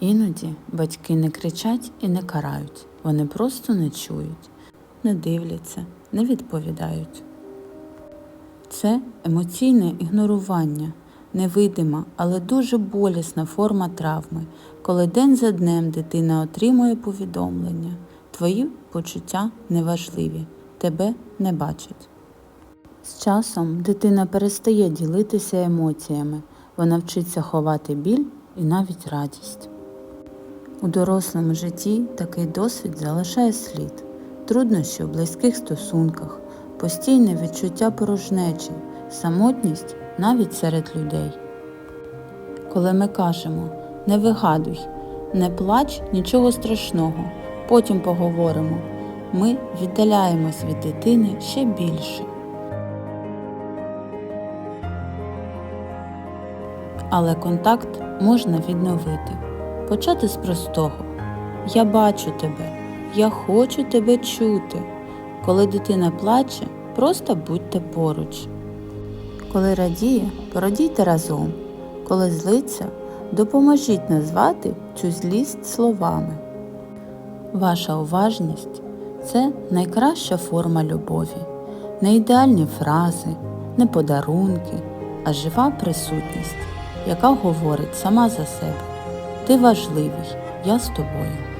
Іноді батьки не кричать і не карають, вони просто не чують, не дивляться, не відповідають. Це емоційне ігнорування, невидима, але дуже болісна форма травми, коли день за днем дитина отримує повідомлення. Твої почуття неважливі, тебе не бачать. З часом дитина перестає ділитися емоціями, вона вчиться ховати біль і навіть радість. У дорослому житті такий досвід залишає слід, труднощі у близьких стосунках, постійне відчуття порожнечі, самотність навіть серед людей. Коли ми кажемо не вигадуй, не плач, нічого страшного, потім поговоримо, ми віддаляємось від дитини ще більше. Але контакт можна відновити. Почати з простого. Я бачу тебе, я хочу тебе чути. Коли дитина плаче, просто будьте поруч. Коли радіє, порадійте разом. Коли злиться, допоможіть назвати цю злість словами. Ваша уважність це найкраща форма любові, не ідеальні фрази, не подарунки, а жива присутність, яка говорить сама за себе. Ти важливий, я з тобою.